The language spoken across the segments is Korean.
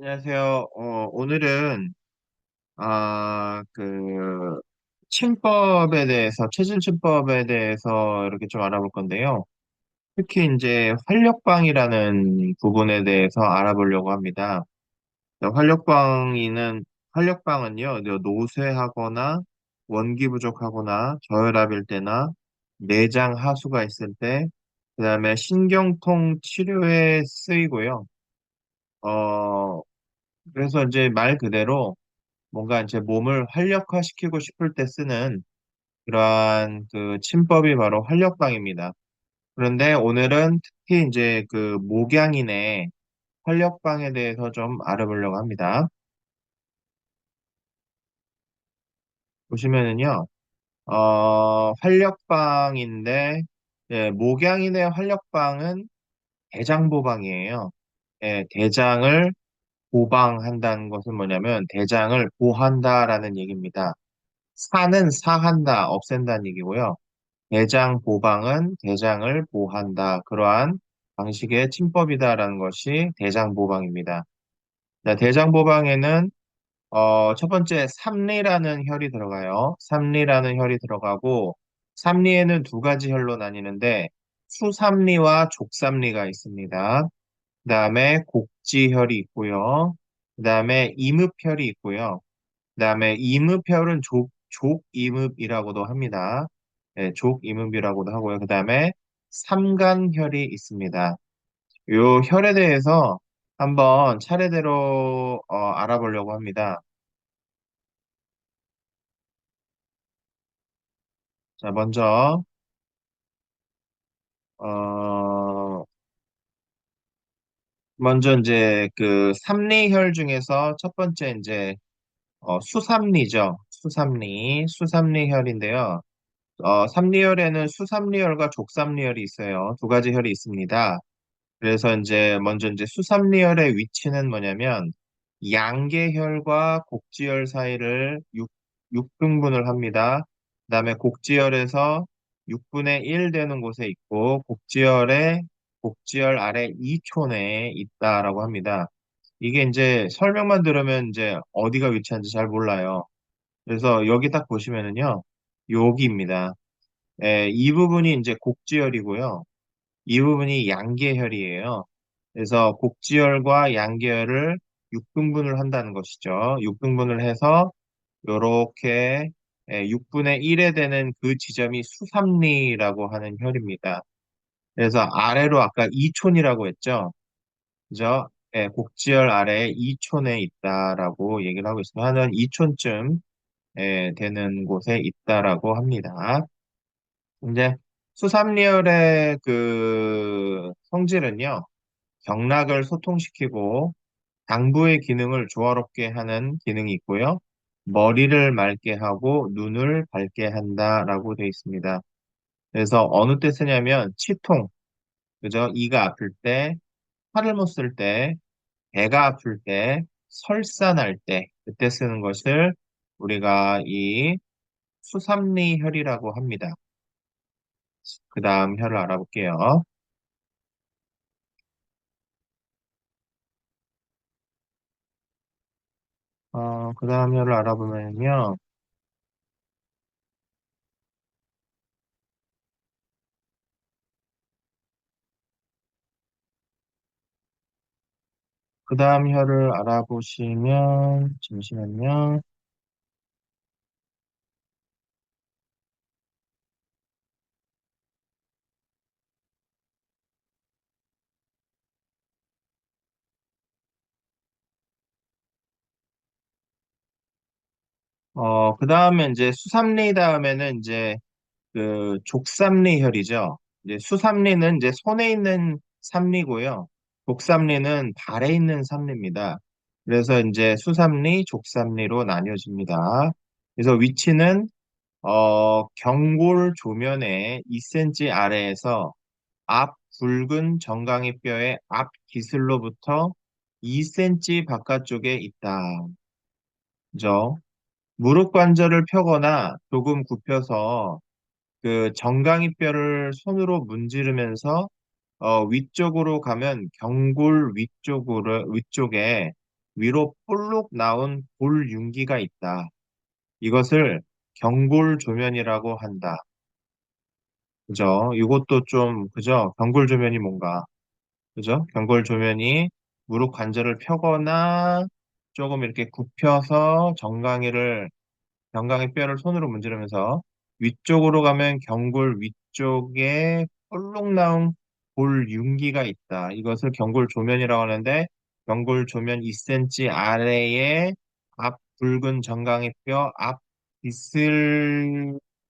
안녕하세요. 어, 오늘은, 아, 그, 침법에 대해서, 체질 침법에 대해서 이렇게 좀 알아볼 건데요. 특히 이제 활력방이라는 부분에 대해서 알아보려고 합니다. 활력방이는, 활력방은요, 노쇠하거나 원기 부족하거나 저혈압일 때나 내장 하수가 있을 때, 그 다음에 신경통 치료에 쓰이고요. 어, 그래서 이제 말 그대로 뭔가 이제 몸을 활력화시키고 싶을 때 쓰는 그러한 그 침법이 바로 활력방입니다. 그런데 오늘은 특히 이제 그 목양인의 활력방에 대해서 좀 알아보려고 합니다. 보시면은요, 어, 활력방인데, 예, 목양인의 활력방은 대장보방이에요. 예, 대장을 보방한다는 것은 뭐냐면 대장을 보한다라는 얘기입니다. 사는 사한다, 없앤다는 얘기고요. 대장 보방은 대장을 보한다. 그러한 방식의 침법이다라는 것이 대장 보방입니다. 자, 대장 보방에는 어, 첫 번째 삼리라는 혈이 들어가요. 삼리라는 혈이 들어가고 삼리에는 두 가지 혈로 나뉘는데 수삼리와 족삼리가 있습니다. 그 다음에 곡지혈이 있고요. 그 다음에 이음혈이 있고요. 그다음에 이음혈은 족, 족이음이라고도 합니다. 네, 족이음이라고도 하고요. 그다음에 삼간혈이 있습니다. 요 혈에 대해서 한번 차례대로 어, 알아보려고 합니다. 자, 먼저 어, 먼저 이제 그 삼리혈 중에서 첫 번째 이제 어, 수삼리죠. 수삼리, 수삼리혈인데요. 어, 삼리혈에는 수삼리혈과 족삼리혈이 있어요. 두 가지 혈이 있습니다. 그래서 이제 먼저 이제 수삼리혈의 위치는 뭐냐면 양계혈과 곡지혈 사이를 6, 등분을 합니다. 그다음에 곡지혈에서 6 분의 1 되는 곳에 있고 곡지혈의 곡지혈 아래 2촌에 있다라고 합니다. 이게 이제 설명만 들으면 이제 어디가 위치한지 잘 몰라요. 그래서 여기 딱 보시면은요. 여기입니다. 예, 이 부분이 이제 곡지혈이고요. 이 부분이 양계혈이에요. 그래서 곡지혈과 양계혈을 6등분을 한다는 것이죠. 6등분을 해서 이렇게 6분의 1에 되는 그 지점이 수삼리라고 하는 혈입니다. 그래서 아래로 아까 이촌이라고 했죠. 그죠? 예, 곡지혈 아래 이촌에 있다라고 얘기를 하고 있습니다. 하는 이촌쯤 예, 되는 곳에 있다라고 합니다. 이제 수삼리혈의 그 성질은요. 경락을 소통시키고 당부의 기능을 조화롭게 하는 기능이 있고요. 머리를 맑게 하고 눈을 밝게 한다라고 되어 있습니다. 그래서 어느 때 쓰냐면 치통, 그죠? 이가 아플 때, 팔을 못 쓸 때, 배가 아플 때, 설사날 때, 그때 쓰는 것을 우리가 이 수삼리혈이라고 합니다. 그 다음 혈을 알아볼게요. 어, 그 다음 혈을 알아보면요. 그 다음 혀를 알아보시면, 잠시만요. 어, 그 다음에 이제 수삼리 다음에는 이제 그 족삼리 혈이죠. 이제 수삼리는 이제 손에 있는 삼리고요. 족삼리는 발에 있는 삼리입니다. 그래서 이제 수삼리, 족삼리로 나뉘어집니다. 그래서 위치는 어, 경골 조면의 2cm 아래에서 앞 굵은 정강이 뼈의 앞 기슬로부터 2cm 바깥쪽에 있다. 그죠? 무릎 관절을 펴거나 조금 굽혀서 그 정강이 뼈를 손으로 문지르면서 어, 위쪽으로 가면 경골 위쪽으로 위쪽에 위로 볼록 나온 골 윤기가 있다. 이것을 경골 조면이라고 한다. 그죠? 이것도 좀, 그죠? 경골 조면이 뭔가, 그죠? 경골 조면이 무릎 관절을 펴거나 조금 이렇게 굽혀서 정강이를 경강의 뼈를 손으로 문지르면서 위쪽으로 가면 경골 위쪽에 볼록 나온 골윤기가 있다. 이것을 경골 조면이라고 하는데 경골 조면 2cm 아래에 앞 붉은 정강이 뼈 앞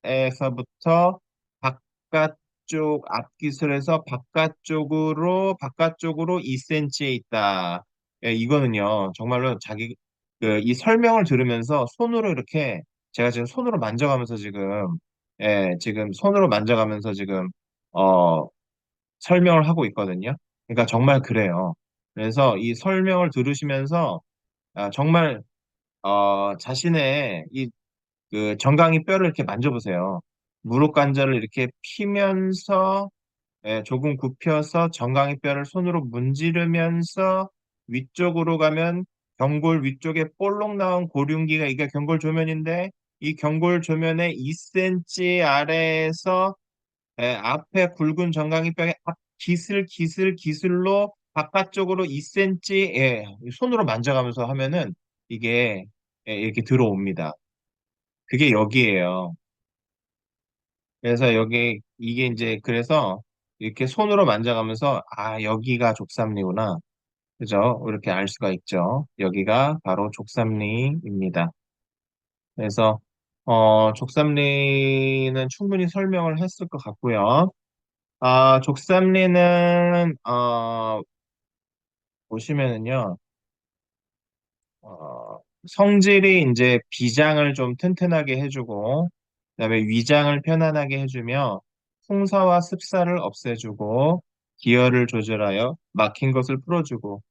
기슬에서부터 바깥쪽 앞 기슬에서 바깥쪽으로 바깥쪽으로 2cm에 있다. 예, 이거는요 정말로 자기 그 이 설명을 들으면서 손으로 이렇게 제가 지금 손으로 만져가면서 지금 예 지금 손으로 만져가면서 지금 어 설명을 하고 있거든요. 그러니까 정말 그래요. 그래서 이 설명을 들으시면서 아, 정말 어, 자신의 이 그 정강이 뼈를 이렇게 만져보세요. 무릎 관절을 이렇게 피면서 예, 조금 굽혀서 정강이 뼈를 손으로 문지르면서 위쪽으로 가면 경골 위쪽에 볼록 나온 고륜기가 이게 경골 조면인데 이 경골 조면의 2cm 아래에서 예, 앞에 굵은 정강이 뼈의 앞 기슬 기슬 기슬로 바깥쪽으로 2cm 예, 손으로 만져가면서 하면은 이게 예, 이렇게 들어옵니다. 그게 여기에요. 그래서 여기 이게 이제 그래서 이렇게 손으로 만져가면서 아 여기가 족삼리구나. 그죠? 이렇게 알 수가 있죠. 여기가 바로 족삼리입니다. 그래서 어 족삼리는 충분히 설명을 했을 것 같고요. 아 족삼리는 어 보시면은요. 어, 성질이 이제 비장을 좀 튼튼하게 해주고, 그다음에 위장을 편안하게 해주며, 풍사와 습사를 없애주고, 기혈을 조절하여 막힌 것을 풀어주고,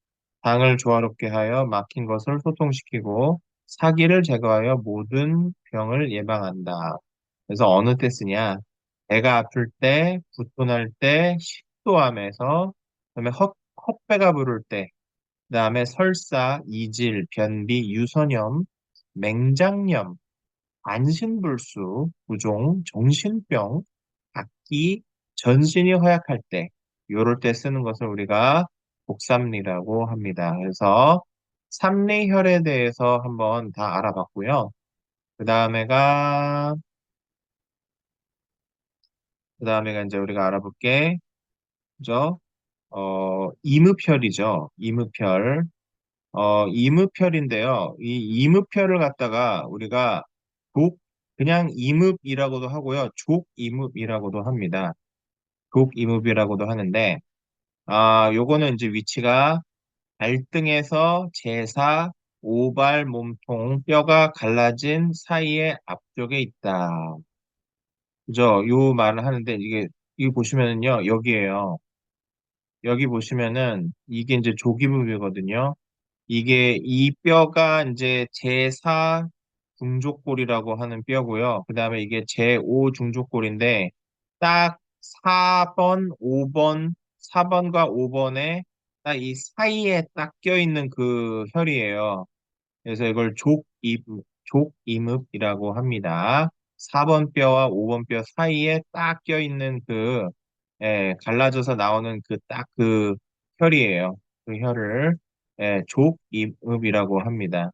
당을 조화롭게 하여 막힌 것을 소통시키고, 사기를 제거하여 모든 병을 예방한다. 그래서 어느 때 쓰냐? 배가 아플 때, 구토날 때, 식도암에서, 그다음에 헛, 헛배가 부를 때, 그다음에 설사, 이질, 변비, 유선염, 맹장염, 안심불수, 부종, 정신병, 악기, 전신이 허약할 때, 요럴 때 쓰는 것을 우리가 복삼리라고 합니다. 그래서 삼리혈에 대해서 한번 다 알아봤고요. 그 다음에가 그 다음에가 이제 우리가 알아볼 게 그죠? 어, 이무혈이죠. 이무혈. 어, 이무편인데요. 이 이무편을 갖다가 우리가 족, 그냥 이묵이라고도 하고요. 족이묵이라고도 합니다. 족이묵이라고도 하는데, 아, 요거는 이제 위치가 발등에서 제사, 오발 몸통, 뼈가 갈라진 사이의 앞쪽에 있다. 그죠? 요 말을 하는데, 이게, 이거 보시면은요, 여기에요. 여기 보시면은, 이게 이제 조기묵이거든요. 이게 이 뼈가 이제 제4 중족골이라고 하는 뼈고요. 그 다음에 이게 제5 중족골인데 딱 4번, 5번, 4번과 5번에 딱 이 사이에 딱 껴있는 그 혈이에요. 그래서 이걸 족입, 족이묵이라고 합니다. 4번 뼈와 5번 뼈 사이에 딱 껴있는 그, 예, 갈라져서 나오는 그 딱 그 혈이에요. 그 혈을, 예, 족이묵이라고 합니다.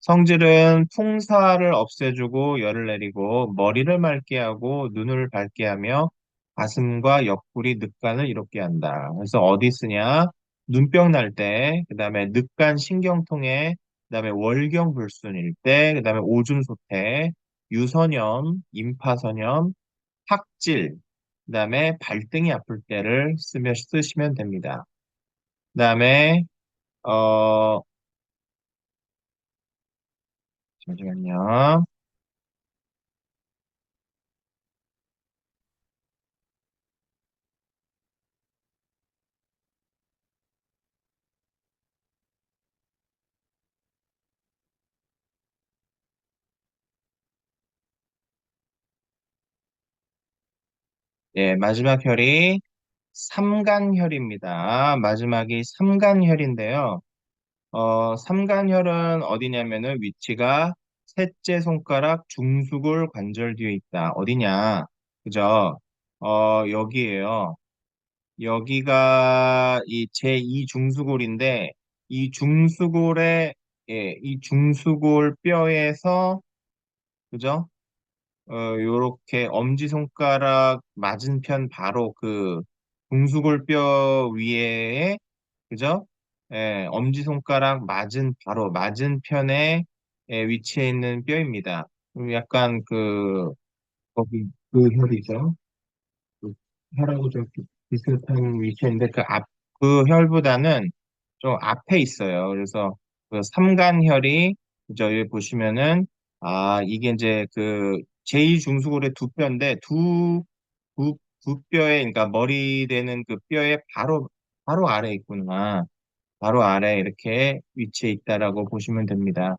성질은 풍사를 없애주고 열을 내리고 머리를 맑게 하고 눈을 밝게 하며 가슴과 옆구리 늑간을 이롭게 한다. 그래서 어디 쓰냐? 눈병 날 때, 그 다음에 늑간 신경통에, 그 다음에 월경 불순일 때, 그 다음에 오줌소태, 유선염, 임파선염, 탁질, 그 다음에 발등이 아플 때를 쓰며 쓰시면 됩니다. 그 다음에 어 잠시만요. 예, 마지막 혈이 삼간혈입니다. 마지막이 삼간혈인데요. 어, 삼간혈은 어디냐면은 위치가 셋째 손가락 중수골 관절 뒤에 있다. 어디냐? 그죠? 어, 여기에요. 여기가 이 제2 중수골인데 이 중수골에 예, 이 중수골 뼈에서 그죠? 어, 요렇게 엄지손가락 맞은편 바로 그 중수골뼈 위에 그죠? 예, 엄지손가락 맞은 바로 맞은편에 예, 위치해 있는 뼈입니다. 음, 약간 그 거기 그 혈이죠. 그 혈하고 좀 비- 비슷한 위치인데 그 앞, 그 혈보다는 좀 앞에 있어요. 그래서 그 삼간혈이 그죠? 여기 보시면은 아 이게 이제 그 제2중수골의 두 뼈인데 두, 두, 두 뼈에 그러니까 머리 되는 그 뼈에 바로 바로 아래 있구나. 바로 아래 이렇게 위치해 있다라고 보시면 됩니다.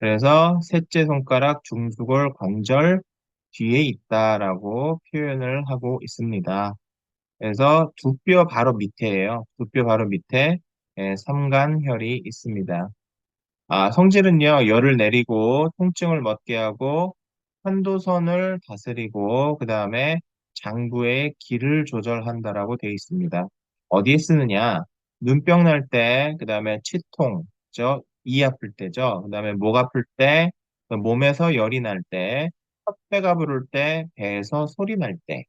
그래서 셋째 손가락 중수골 관절 뒤에 있다라고 표현을 하고 있습니다. 그래서 두 뼈 바로 밑에예요. 두 뼈 바로 밑에 예, 삼간혈이 있습니다. 아, 성질은요, 열을 내리고 통증을 멎게 하고 편도선을 다스리고 그 다음에 장부의 기를 조절한다라고 되어 있습니다. 어디에 쓰느냐? 눈병 날 때, 그 다음에 치통, 죠? 이 아플 때죠. 그 다음에 목 아플 때, 그 몸에서 열이 날 때, 턱배가 부를 때, 배에서 소리 날 때,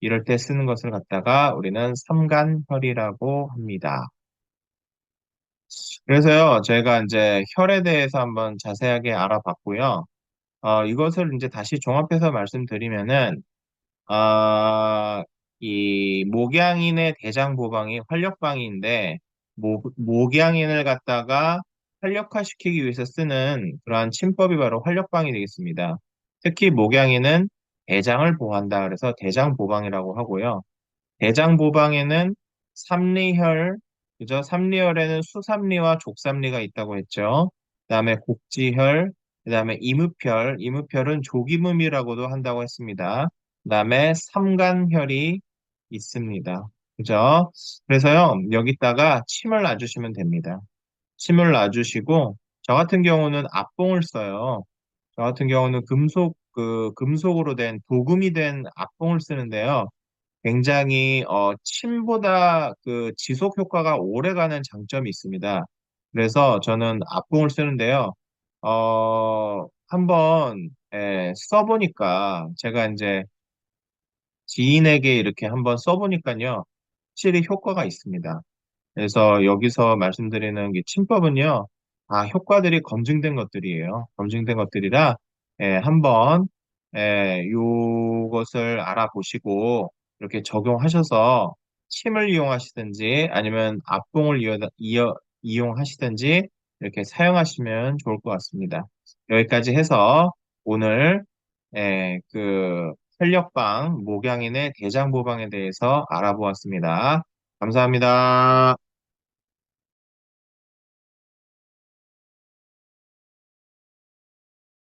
이럴 때 쓰는 것을 갖다가 우리는 삼간혈이라고 합니다. 그래서요, 제가 이제 혈에 대해서 한번 자세하게 알아봤고요. 어, 이것을 이제 다시 종합해서 말씀드리면은, 아, 이 목양인의 대장 보방이 활력방인데, 목, 목양인을 갖다가 활력화시키기 위해서 쓰는 그러한 침법이 바로 활력방이 되겠습니다. 특히 목양인은 대장을 보호한다. 그래서 대장 보방이라고 하고요. 대장 보방에는 삼리혈, 그죠? 삼리혈에는 수삼리와 족삼리가 있다고 했죠. 그다음에 곡지혈, 그 다음에 이무혈, 이무혈은 조기음이라고도 한다고 했습니다. 그 다음에 삼간혈이 있습니다. 그죠? 그래서요, 여기다가 침을 놔주시면 됩니다. 침을 놔주시고, 저 같은 경우는 앞봉을 써요. 저 같은 경우는 금속, 그, 금속으로 된, 도금이 된 앞봉을 쓰는데요. 굉장히 어, 침보다 그 지속 효과가 오래 가는 장점이 있습니다. 그래서 저는 앞봉을 쓰는데요. 어, 한번 예, 써보니까 제가 이제 지인에게 이렇게 한번 써보니까요. 확실히 효과가 있습니다. 그래서 여기서 말씀드리는 게 침법은요, 아, 효과들이 검증된 것들이에요. 검증된 것들이라, 예, 한번, 예, 요것을 알아보시고, 이렇게 적용하셔서 침을 이용하시든지 아니면 앞봉을 이어, 이어, 이용하시든지 이렇게 사용하시면 좋을 것 같습니다. 여기까지 해서 오늘, 예, 그, 혈력방, 목양인의 대장보방에 대해서 알아보았습니다. 감사합니다.